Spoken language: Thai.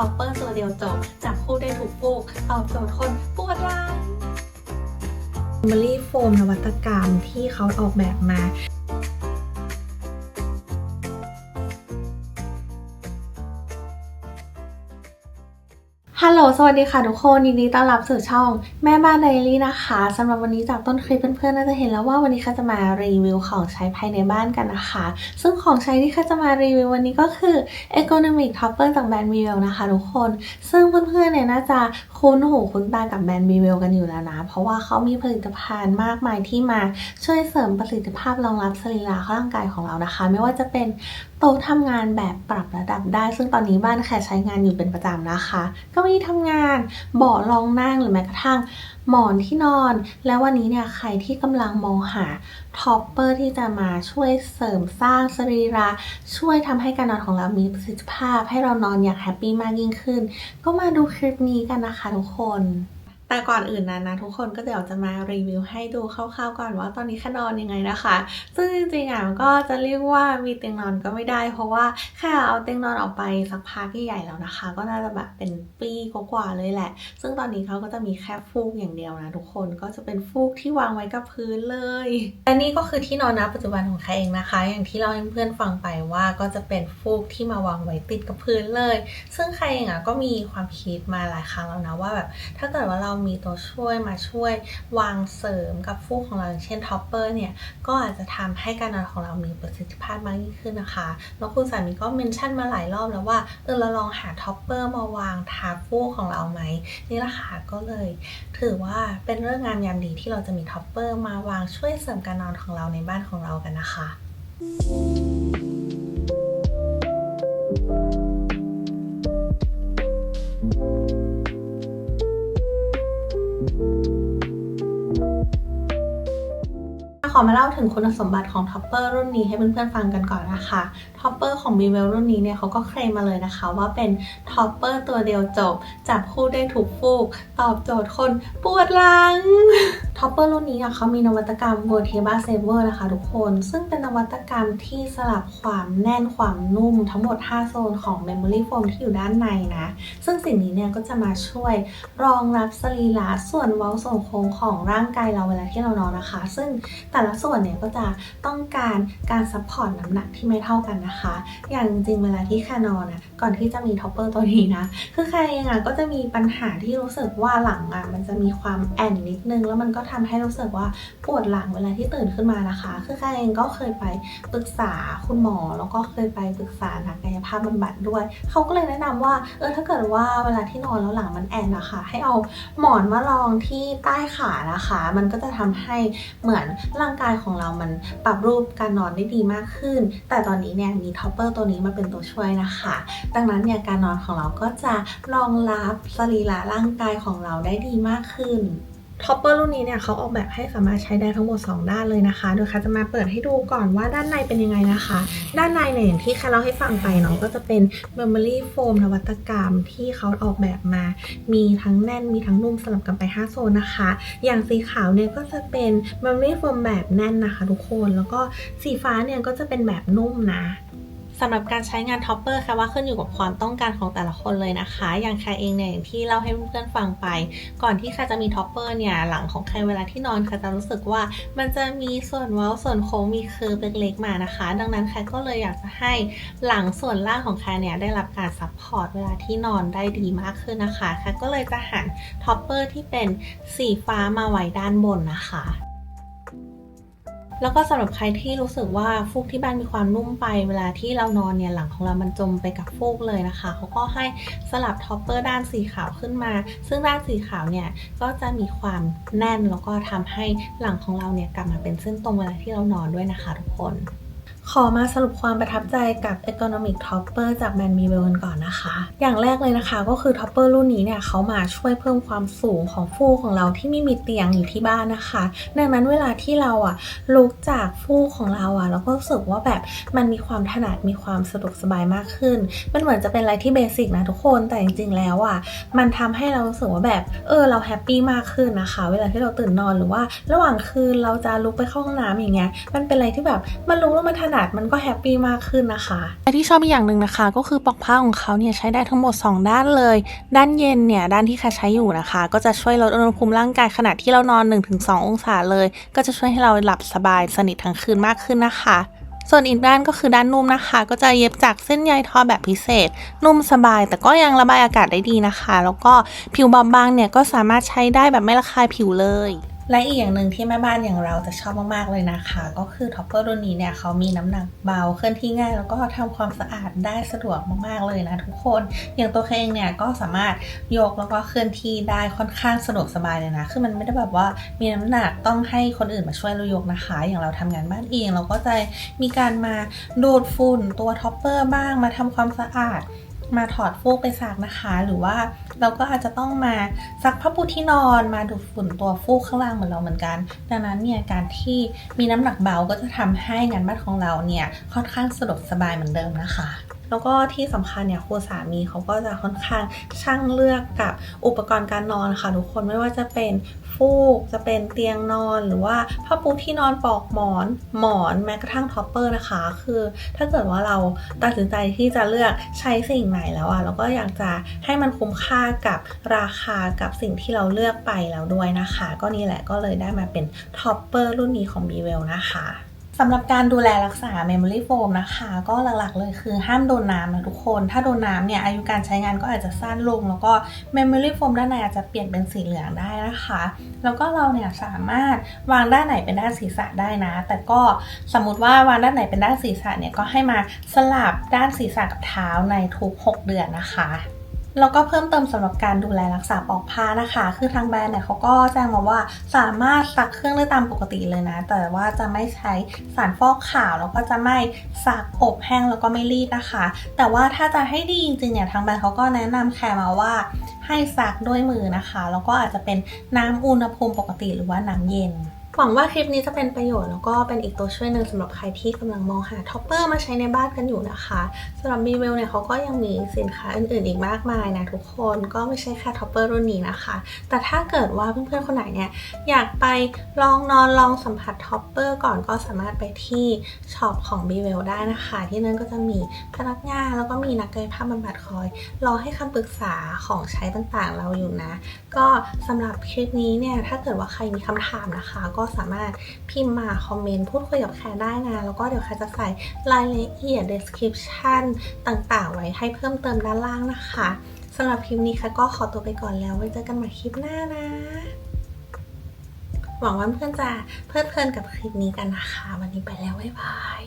ท็อปเปอร์ตัวเดียวจบจับคู่ได้ถูกฟูกตอบโจทย์คนปวดร้าวมอรี่โฟมนวัตกรรมที่เขาออกแบบมา ฮัลโหล สวัสดีค่ะทุกคนยินดีต้อนรับสู่ช่องแม่บ้านไดอารี่นะคะสำหรับวันนี้จากต้นคลิปเพื่อนๆน่าจะเห็นแล้วว่าวันนี้ค่ะจะมารีวิวของใช้ภายในบ้านกันนะคะ ซึ่งของใช้ที่ค่ะจะมารีวิววันนี้ก็คือ Ergonomic Topper จากแบรนด์ v i v e l นะคะทุกคน ซึ่งเพื่อนๆเนี่ยน่าจะคุ้นหูคุ้นตากับแบรนด์ v i v e l กันอยู่แล้วนะ เพราะว่าเขามีผลิตภัณฑ์มากมายที่มาช่วยเสริมประสิทธิภาพรองรับสรีระร่างกายของเรานะคะ ไม่ว่าจะเป็นโต๊ะทำงานแบบปรับระดับได้ ซึ่งตอนนี้บ้านแค่ใช้งานอยู่เป็นประจำนะคะ ก็มีทำงานเบาะรองนั่งหรือแม้กระทั่งหมอนที่นอน แล้ววันนี้เนี่ยใครที่กำลังมองหาท็อปเปอร์ที่จะมาช่วยเสริมสร้างสรีระ ช่วยทำให้การนอนของเรามีประสิทธิภาพ ให้เรานอนอย่างแฮปปี้มากยิ่งขึ้น ก็มาดูคลิปนี้กันนะคะทุกคน แต่ก่อนอื่นนั้นนะทุกคนก็เดี๋ยวจะมารีวิวให้ดูคร่าวๆก่อนว่าตอนนี้แค่นอนยังไงนะคะ ซึ่งจริงๆอะมันก็จะเรียกว่ามีเตียงนอนก็ไม่ได้ เพราะว่าแค่เอาเตียงนอนออกไปสักพักใหญ่แล้วนะคะ ก็น่าจะแบบเป็นปีกว่าๆเลยแหละ ซึ่งตอนนี้เขาก็จะมีแค่ฟูกอย่างเดียวนะทุกคนก็จะเป็นฟูกที่วางไว้กับพื้นเลยและนี่ก็คือที่นอนนะปัจจุบันของใครเองนะคะ อย่างที่เราให้เพื่อนฟังไปว่าก็จะเป็นฟูกที่มาวางไว้ติดกับพื้นเลย ซึ่งใครเองอะก็มีความคิดมาหลายครั้งแล้วนะว่าแบบถ้าเกิดว่าเรามีตัวช่วยมาช่วยวางเสริมกับฟูกของเราอย่างเช่นท็อปเปอร์เนี่ย ก็อาจจะทำให้การนอนของเรามีประสิทธิภาพมากยิ่งขึ้นนะคะแล้วคุณสามีก็เมนชั่นมาหลายรอบแล้วว่าเออเราลองหาท็อปเปอร์มาวางทาฟูกของเราไหมนี่แหละค่ะก็เลย ถือว่าเป็นเรื่องงามยามดีที่เราจะมีท็อปเปอร์มาวางช่วยเสริมการนอนของเราในบ้านของเรากันนะคะข อมาเล่าถึงคุณสมบัติของท็อปเปอร์รุ่นนี้ให้เพื่อนๆฟังกันก่อนนะคะท็อปเปอร์ของ b ีเวลรุ่นนี้เนี่ยเขาก็เคลมมาเลยนะคะ ว่าเป็นท็อปเปอร์ตัวเดียวจบ จับคู่ได้ถูกฟูก ตอบโจทย์คนปวดหลังท็อปเปอร์รุ่นนี้เนี่ยเขามีนวัตกรรม g o t e b a Saver นะคะทุกคน ซึ่งเป็นนวัตกรรมที่สลับความแน่นความนุ่มทั้งหมด 5 โซนของ Memory Foam ที่อยู่ด้านในนะ ซึ่งสิ่งนี้เนี่ยก็จะมาช่วยรองรับสรีระส่วนเว้าส่วนโค้งของร่างกายเราเวลาที่เรานอนนะคะ ซึ่งแต่ละส่วนเนี่ยก็จะต้องการการซัพพอร์ตน้ำหนักที่ไม่เท่ากันนะคะ อย่างจริงเวลาที่แคนอนอะ ก่อนที่จะมีท็อปเปอร์ตัวนี้นะ คือใครเองอะก็จะมีปัญหาที่รู้สึกว่าหลังอะมันจะมีความแอนนิดนึง แล้วมันก็ทำให้รู้สึกว่าปวดหลังเวลาที่ตื่นขึ้นมานะคะ คือใครเองก็เคยไปปรึกษาคุณหมอ แล้วก็เคยไปปรึกษานักกายภาพบำบัดด้วย เขาก็เลยแนะนำว่า เออถ้าเกิดว่าเวลาที่นอนแล้วหลังมันแอนนะคะ ให้เอาหมอนมารองที่ใต้ขานะคะ มันก็จะทำให้เหมือนร่างกายของเรามันปรับรูปการนอนได้ดีมากขึ้น แต่ตอนนี้เนี่ยมีท็อปเปอร์ตัวนี้มาเป็นตัวช่วยนะคะดังนั้นเนี่ยการนอนของเราก็จะรองรับสรีระร่างกายของเราได้ดีมากขึ้นท็อปเปอร์รุ่นนี้เนี่ยเขาออกแบบให้สามารถใช้ได้ทั้งหมด 2 ด้านเลยนะคะ โดยค่ะจะมาเปิดให้ดูก่อนว่าด้านในเป็นยังไงนะคะ ด้านในเนี่ยอย่างที่ค่เล่าให้ฟังไปเนาะก็จะเป็น Memory Foam นวัตกรรมที่เขาออกแบบมา มีทั้งแน่นมีทั้งนุ่มสลับกันไป 5 โซนนะคะ อย่างสีขาวเนี่ยก็จะเป็น Memory Foam แบบแน่นนะคะ ทุกคน แล้วก็สีฟ้าเนี่ยก็จะเป็นแบบนุ่มนะ สำหรับการใช้งานท็อปเปอร์ค่ะว่าขึ้นอยู่กับความต้องการของแต่ละคนเลยนะคะ อย่างใครเองเนี่ยอย่างที่เล่าให้เพื่อนฟังไป ก่อนที่ใครจะมีท็อปเปอร์เนี่ยหลังของใครเวลาที่นอนใครจะรู้สึกว่ามันจะมีส่วนเว้าส่วนโค้งมีเคิร์ฟเล็กๆมานะคะ ดังนั้นใครก็เลยอยากจะให้หลังส่วนล่างของใครเนี่ยได้รับการซัพพอร์ตเวลาที่นอนได้ดีมากขึ้นนะคะใครก็เลยจะหันท็อปเปอร์ที่เป็นสีฟ้ามาไว้ด้านบนนะคะ แล้วก็สำหรับใครที่รู้สึกว่าฟูกที่บ้านมีความนุ่มไป เวลาที่เรานอนเนี่ยหลังของเรามันจมไปกับฟูกเลยนะคะเขาก็ให้สลับท็อปเปอร์ด้านสีขาวขึ้นมา ซึ่งด้านสีขาวเนี่ยก็จะมีความแน่นแล้วก็ทำให้หลังของเราเนี่ยกลับมาเป็นเส้นตรงเวลาที่เรานอนด้วยนะคะทุกคน ขอมาสรุปความประทับใจกับ Ergonomic Topper จากแบรนด์ m ีเวลกันก่อนนะคะ อย่างแรกเลยนะคะก็คือ Topper รุ่นนี้เนี่ยเขามาช่วยเพิ่มความสูงของฟูกของเราที่ไม่มีเตียงอยู่ที่บ้านนะคะ ดังนั้นเวลาที่เราอะลุกจากฟูกของเราอะเราก็รู้สึกว่าแบบมันมีความถนัดมีความสะดวกสบายมากขึ้น มันเหมือนจะเป็นอะไรที่เบสิกนะทุกคนแต่จริงๆแล้วอะมันทำให้เรารู้สึกว่าแบบเออเราแฮปปี้มากขึ้นนะคะ เวลาที่เราตื่นนอนหรือว่า ระหว่างคืนเราจะลุกไปเข้าห้องน้ำอย่างเงี้ยมันเป็นอะไรที่แบบมันลุกแล้วมันถนัดาดมันก็แฮปปี้มากขึ้นนะคะและที่ชอบอีกอย่างหนึ่งนะคะ ก็คือปลอกผ้าของเขาเนี่ยใช้ได้ทั้งหมด 2 ด้านเลย ด้านเย็นเนี่ยด้านที่แคทใช้อยู่นะคะ ก็จะช่วยลดอุณหภูมิร่างกายขณะที่เรานอน 1-2 องศาเลย ก็จะช่วยให้เราหลับสบายสนิททั้งคืนมากขึ้นนะคะส่วนอีกด้านก็คือด้านนุ่มนะคะ ก็จะเย็บจากเส้นใยทอแบบพิเศษ นุ่มสบาย แต่ก็ยังระบายอากาศได้ดีนะคะ แล้วก็ผิวบอบบางเนี่ยก็สามารถใช้ได้แบบไม่ระคายผิวเลย และอีกอย่างหนึ่งที่แม่บ้านอย่างเราจะชอบมากๆเลยนะคะ ก็คือท็อปเปอร์รุ่นนี้เนี่ยเขามีน้ำหนักเบาเคลื่อนที่ง่าย แล้วก็ทำความสะอาดได้สะดวกมากๆเลยนะทุกคน อย่างตัวเคเองเนี่ยก็สามารถยกแล้วก็เคลื่อนที่ได้ค่อนข้างสะดวกสบายเลยนะคือมันไม่ได้แบบว่ามีน้ำหนักต้องให้คนอื่นมาช่วยเรายกนะคะ อย่างเราทำงานบ้านเองเราก็จะมีการมาดูดฝุ่นตัวท็อปเปอร์บ้างมาทำความสะอาด มาถอดฟูกไปซักนะคะ หรือว่าเราก็อาจจะต้องมาซักผ้าปูที่นอนมาดูดฝุ่นตัวฟูกข้างล่างเหมือนเราเหมือนกัน ดังนั้นเนี่ยการที่มีน้ำหนักเบาก็จะทำให้งานบ้านของเราเนี่ยค่อนข้างสะดวกสบายเหมือนเดิมนะคะ แล้วก็ที่สำคัญเนี่ยครูสามีเขาก็จะค่อนข้างช่างเลือกกับอุปกรณ์การนอนค่ะทุกคนไม่ว่าจะเป็นฟูกจะเป็นเตียงนอนหรือว่าผ้าปูที่นอนปลอกหมอนหมอนแม้กระทั่งท็อปเปอร์นะคะ คือถ้าเกิดว่าเราตัดสินใจที่จะเลือกใช้สิ่งไหนแล้วอะเราก็อยากจะให้มันคุ้มค่ากับราคากับสิ่งที่เราเลือกไปแล้วด้วยนะคะ ก็นี่แหละก็เลยได้มาเป็นท็อปเปอร์รุ่นนี้ของ b w e l l นะคะ สำหรับการดูแลรักษา Memory Foam นะคะ ก็หลักๆเลยคือห้ามโดนน้ำนะทุกคน ถ้าโดนน้ำเนี่ยอายุการใช้งานก็อาจจะสั้นลง แล้วก็ Memory Foam ด้านในอาจจะเปลี่ยนเป็นสีเหลืองได้นะคะ แล้วก็เราเนี่ยสามารถวางด้านไหนเป็นด้านศีรษะได้นะ แต่ก็สมมติว่าวางด้านไหนเป็นด้านศีรษะเนี่ยก็ให้มาสลับด้านศีรษะกับเท้าในทุก 6 เดือนนะคะ แล้วก็เพิ่มเติมสำหรับการดูแลรักษาปอกผ้านะคะ คือทางแบรนด์เนี่ยเขาก็แจ้งมาว่าสามารถซักเครื่องได้ตามปกติเลยนะ แต่ว่าจะไม่ใช้สารฟอกขาวแล้วก็จะไม่ซักอบแห้งแล้วก็ไม่รีดนะคะ แต่ว่าถ้าจะให้ดีจริงๆเนี่ยทางแบรนด์เขาก็แนะนำแคร์มาว่าให้ซักด้วยมือนะคะ แล้วก็อาจจะเป็นน้ำอุณหภูมิปกติหรือว่าน้ำเย็น หวังว่าคลิปนี้จะเป็นประโยชน์แล้วก็เป็นอีกตัวช่วยหนึ่งสำหรับใครที่กำลังมองหาท็อปเปอร์มาใช้ในบ้านกันอยู่นะคะสำหรับ b ีเวลเนี่ยเขาก็ยังมีสินค้าอื่นๆอีกมากมายนะทุกคนก็ไม่ใช่แค่ท็อปเปอร์รุ่นนี้นะคะ แต่ถ้าเกิดว่าเพื่อนๆคนไหนเนี่ยอยากไปลองนอนลองสัมผัสท็อปเปอร์ก่อนก็สามารถไปที่ช็อปของ b ีเวลได้นะคะ ที่นั่นก็จะมีพนักงานแล้วก็มีนักกายภาพบำบัดคอย รอให้คำปรึกษาของใช้ต่างๆเราอยู่นะ ก็สำหรับคลิปนี้เนี่ยถ้าเกิดว่าใครมีคำถามนะคะก็สามารถพิมพ์มาคอมเมนต์พูดคุยกับแคร์ได้นะ แล้วก็เดี๋ยวแคร์จะใส่รายละเอียด description ต่างๆ ไว้ให้เพิ่มเติมด้านล่างนะคะสำหรับคลิปนี้ค่ะก็ขอตัวไปก่อนแล้วไว้เจอกันใหม่คลิปหน้านะ หวังว่าเพื่อนจะเพลิดเพลินกับคลิปนี้กันนะคะ วันนี้ไปแล้วบ๊ายบาย